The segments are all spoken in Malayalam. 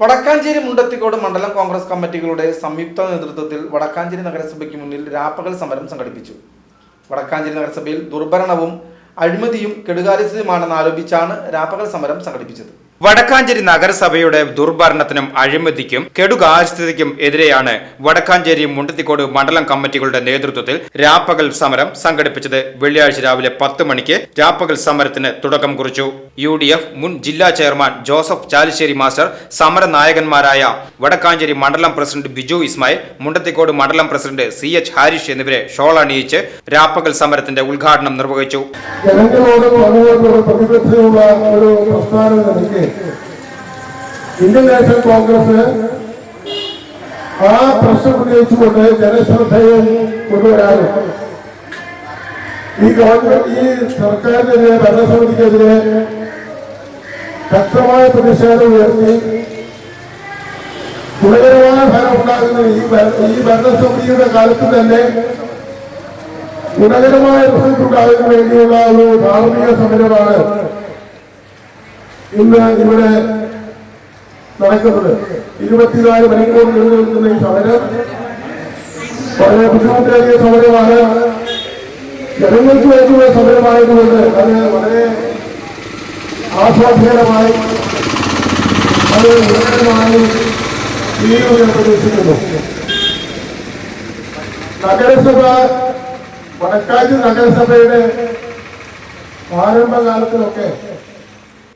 Vadakkanchery Mundathikode മണ്ഡലം കോൺഗ്രസ് കമ്മിറ്റികളുടെ സംയുക്ത നേതൃത്വത്തിൽ വടക്കാഞ്ചേരി നഗരസഭയ്ക്ക് മുന്നിൽ രാപ്പകൽ സമരം സംഘടിപ്പിച്ചു. വടക്കാഞ്ചേരി നഗരസഭയിൽ ദുർഭരണവും അഴിമതിയും കെടുകാര്യസ്ഥതയുമാണെന്ന് ആരോപിച്ചാണ് രാപ്പകൽ സമരം സംഘടിപ്പിച്ചത്. വടക്കാഞ്ചേരി നഗരസഭയുടെ ദുർഭരണത്തിനും അഴിമതിക്കും കെടുകാര്യസ്ഥതയ്ക്കും എതിരെയാണ് വടക്കാഞ്ചേരി മുണ്ടത്തിക്കോട് മണ്ഡലം കമ്മിറ്റികളുടെ നേതൃത്വത്തിൽ രാപ്പകൽ സമരം സംഘടിപ്പിച്ചത്. വെള്ളിയാഴ്ച രാവിലെ പത്ത് മണിക്ക് രാപ്പകൽ സമരത്തിന് തുടക്കം കുറിച്ചു. യു മുൻ ജില്ലാ ചെയർമാൻ ജോസഫ് ചാലിശ്ശേരി മാസ്റ്റർ സമര നായകന്മാരായ വടക്കാഞ്ചേരി മണ്ഡലം പ്രസിഡന്റ് ബിജു ഇസ്മായിൽ മുണ്ടത്തിക്കോട് മണ്ഡലം പ്രസിഡന്റ് സി എച്ച് ഹാരിഷ് എന്നിവരെ ഷോൾ അണിയിച്ച് രാപ്പകൽ സമരത്തിന്റെ ഉദ്ഘാടനം നിർവഹിച്ചു. ജനങ്ങളോട് അതുപോലുള്ള പ്രതിബദ്ധതയുള്ള ഒരു പ്രസ്ഥാനം നിലയ്ക്ക് ഇന്ത്യൻ നാഷണൽ കോൺഗ്രസ് ആ പ്രശ്നം ഉന്നയിച്ചുകൊണ്ട് ജനശ്രദ്ധയും കൊണ്ടുവരാനും ഈ ഗവൺമെന്റ് ഈ സർക്കാരിനെതിരെ ഭരണസമിതിക്കെതിരെ ശക്തമായ പ്രതിഷേധം ഉയർത്തി ഗുണകരമായ ഫലം ഉണ്ടാകുന്ന ഈ ഭരണസമിതിയുടെ കാലത്ത് തന്നെ ഗുണകരമായ ഉണ്ടാകുന്നതിന് വേണ്ടിയുള്ള ഒരു ധാർമ്മിക സമരമാണ് ഇന്ന് ഇവിടെ നടക്കുന്നത്. ഇരുപത്തിനാല് മണിക്കൂർ നീണ്ടു ഈ സമരം വളരെ ബുദ്ധിമുട്ടേറിയ സമരമാണ്. ജനങ്ങൾക്ക് വേണ്ടിയുള്ള സമരമായതുകൊണ്ട് അത് വളരെ ആസ്വാദ്യകരമായി അത് ഗുണകരമായി ചെയ്യുമെന്ന് പ്രതീക്ഷിക്കുന്നു. നഗരസഭ വടക്കാഞ്ചി നഗരസഭയുടെ ആരംഭകാലത്തിലൊക്കെ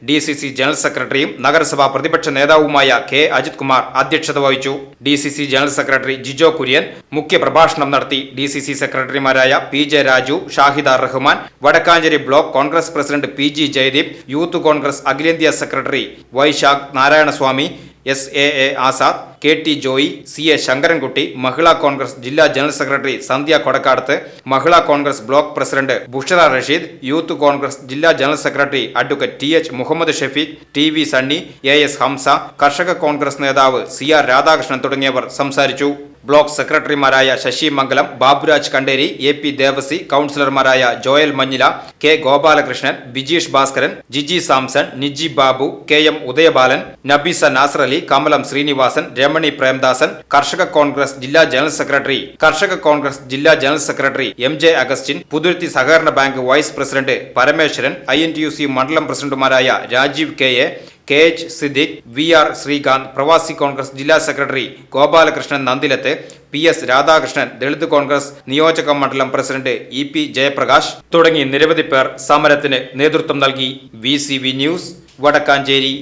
ഡി സി സി ജനറൽ സെക്രട്ടറിയും നഗരസഭാ പ്രതിപക്ഷ നേതാവുമായ കെ അജിത് കുമാർ അധ്യക്ഷത വഹിച്ചു. D C C general secretary Jijo Kurian മുഖ്യപ്രഭാഷണം നടത്തി ഡി സി സി സെക്രട്ടറിമാരായ P J Raju Shahida Rahman Vadakkanchery block Congress president P G Jayadeep youth Congress അഖിലേന്ത്യാ secretary Vaishakh Narayanaswamy S A A Azad K T Joy C A Sankarankutty Mahila Congress ജില്ലാ general secretary Sandhya Kodakkadath Mahila Congress block president Bushara Rasheed youth Congress ജില്ലാ general secretary advocate T H Muhammad Shafeeq T V Sunny A S Hamsa Karshaka Congress നേതാവ് സി ആർ രാധാകൃഷ്ണൻ തുടങ്ങിയവർ സംസാരിച്ചു. ബ്ലോക്ക് സെക്രട്ടറിമാരായ Sasi Mangalam Baburaj Kanderi A P Devasi കൌൺസിലർമാരായ Joel Manjila K Gopalakrishnan Bijeesh Bhaskaran Jiji Samson Niji Babu K M Udayabalan Nabeesa Nasar Kamalam Sreenivasan Ramani Premdasan Karshaka Congress ജില്ലാ ജനറൽ സെക്രട്ടറി കർഷക കോൺഗ്രസ് ജില്ലാ general secretary M J Augustine Puthuruthy സഹകരണ bank vice president Parameswaran I മണ്ഡലം പ്രസിഡന്റുമാരായ Rajeev K A K H Siddique V R Sreekanth Pravasi Congress ജില്ലാ secretary Gopalakrishnan Nandilath P S Radhakrishnan Dalit Congress നിയോജക മണ്ഡലം പ്രസിഡന്റ് ഇ പി ജയപ്രകാശ് തുടങ്ങി നിരവധി പേർ സമരത്തിന് നേതൃത്വം നൽകി. V news Vadakkanchery.